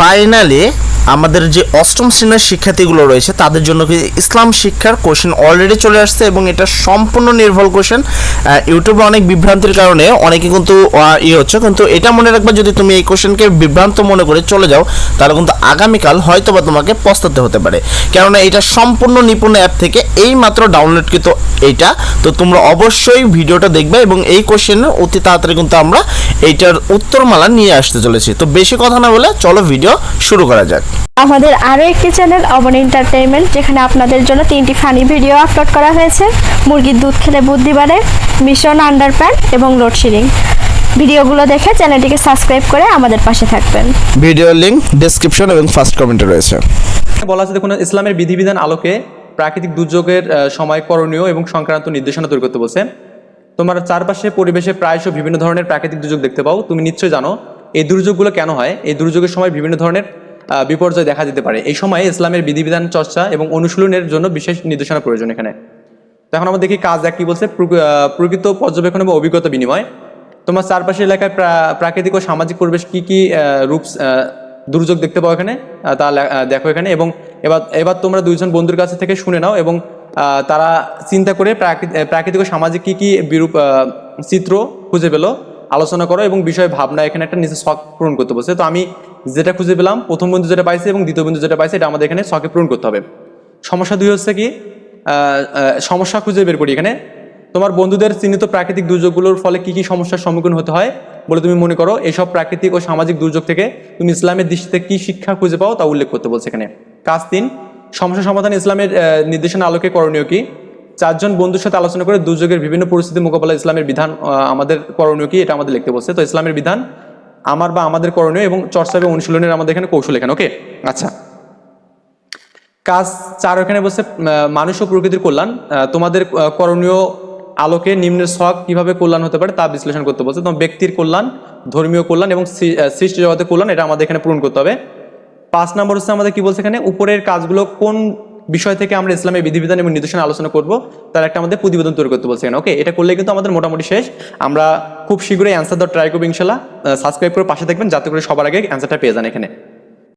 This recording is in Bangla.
ফাইনালি আমাদের যে অষ্টম শ্রেণির শিক্ষার্থীগুলো রয়েছে, তাদের জন্য কি ইসলাম শিক্ষার কোশ্চেন অলরেডি চলে আসছে এবং এটা সম্পূর্ণ নির্ভুল কোশ্চেন ইউটিউবে অনেক বিভ্রান্তির কারণে অনেকে কিন্তু ইয়ে হচ্ছে, কিন্তু এটা মনে রাখবা যদি তুমি এই কোশ্চেনকে বিভ্রান্ত মনে করে চলে যাও, তাহলে কিন্তু আগামীকাল হয়তো বা তোমাকে পস্তাতে হতে পারে। কেননা এটা সম্পূর্ণ নিপুণ অ্যাপ থেকে এই মাত্র ডাউনলোডকৃত এইটা তো তোমরা অবশ্যই ভিডিওটা দেখবে এবং এই কোশ্চেন অতি তাড়াতাড়ি কিন্তু আমরা এইটার উত্তরমালা নিয়ে আসতে চলেছি। তো বেশি কথা না বলে চলো ভিডিও শুরু করা যাক। আমাদের আরও একটি চ্যানেল অবন এন্টারটেইনমেন্ট যেখানে আপনাদের জন্য তিনটি ফানি ভিডিও আপলোড করা হয়েছে। মুরগির দুধ খেলে বুদ্ধি বাড়ে মিশন আন্ডারপ্যান্ট এবং লোডশেডিং ভিডিওগুলো দেখে চ্যানেলটিকে সাবস্ক্রাইব করে আমাদের পাশে থাকবেন। ভিডিওর লিঙ্ক ডেসক্রিপশন এবং ফার্স্ট কমেন্টে রয়েছে। বলা আছে দেখুন ইসলামের বিধিবিধান আলোকে প্রাকৃতিক দুর্যোগের সময় করণীয় এবং সংক্রান্ত নির্দেশনা তৈরি করতে বলছে। তোমার চারপাশে পরিবেশে প্রায়শ বিভিন্ন ধরনের প্রাকৃতিক দুর্যোগ দেখতে পাও। তুমি নিশ্চয়ই জানো এই দুর্যোগগুলো কেন হয়? এই দুর্যোগের সময় বিভিন্ন ধরনের বিপর্যয় দেখা যেতে পারে। এই সময়ে ইসলামের বিধিবিধান চর্চা এবং অনুশীলনের জন্য বিশেষ নির্দেশনা প্রয়োজন এখানে। তো এখন আমরা দেখি কাজ এক কি বলছে? প্রকৃত পর্যবেক্ষণ এবং অভিজ্ঞতা বিনিময়। তোমার চারপাশের এলাকায় প্রাকৃতিক ও সামাজিক পরিবেশ কি কি রূপ দুর্যোগ দেখতে পাও এখানে? তা দেখো এখানে এবং এবার এবার তোমরা দুইজন বন্ধুর কাছে থেকে শুনে নাও এবং তারা চিন্তা করে প্রাকৃতিক ও সামাজিক কি কি বিরূপ চিত্র খুঁজে পেল, আলোচনা করো এবং বিষয় ভাবনা এখানে একটা নিজের শখ পূরণ করতে বলছে। তো আমি যেটা খুঁজে পেলাম, প্রথম বন্ধু যেটা পাইছে এবং দ্বিতীয় বন্ধু যেটা পাইছে, এটা আমাদের এখানে শখে পূরণ করতে হবে। সমস্যা দুই হচ্ছে কি সমস্যা খুঁজে বের করি এখানে। তোমার বন্ধুদের চিহ্নিত প্রাকৃতিক দুর্যোগগুলোর ফলে কি কি সমস্যার সম্মুখীন হতে হয় বলে তুমি মনে করো? এইসব প্রাকৃতিক ও সামাজিক দুর্যোগ থেকে তুমি ইসলামের দৃষ্টিতে কি শিক্ষা খুঁজে পাও তা উল্লেখ করতে বলছে এখানে। কাজ তিন, সমস্যা সমাধান ইসলামের নির্দেশনা আলোকে করণীয় কি? চারজন বন্ধুর সাথে আলোচনা করে দুর্যোগের বিভিন্ন পরিস্থিতি মোকাবেলা ইসলামের বিধান আমাদের করণীয় কি, এটা আমাদের লিখতে বলছে। তো ইসলামের বিধান আমার বা আমাদের করণীয় এবং চর্চা এবং অনুশীলনের আমাদের এখানে কৌশল এখানে ওকে আচ্ছা। কাজ চার এখানে বসে মানুষ ও প্রকৃতির কল্যাণ। তোমাদের করণীয় আলোকে নিম্নের শখ কীভাবে কল্যাণ হতে পারে তা বিশ্লেষণ করতে বলছে। তোমার ব্যক্তির কল্যাণ, ধর্মীয় কল্যাণ এবং সৃষ্টি জগতের কল্যাণ, এটা আমাদের এখানে পূরণ করতে হবে। পাঁচ নম্বর হচ্ছে আমাদের কি বলছে এখানে? উপরের কাজগুলো কোন বিষয় থেকে আমরা ইসলামের বিধিবিধান এবং নির্দেশনা আলোচনা করব, তার একটা আমাদের প্রতিবেদন তৈরি করতে বলছে ওকে এটা করলে কিন্তু আমাদের মোটামুটি শেষ। আমরা খুব শীঘ্রই অ্যান্সার দেওয়ার ট্রাই করব ইনশাল্লাহ। সাবস্ক্রাইব করে পাশে থাকবেন, যাতে করে সবার আগে অ্যান্সারটা পেয়ে যান এখানে।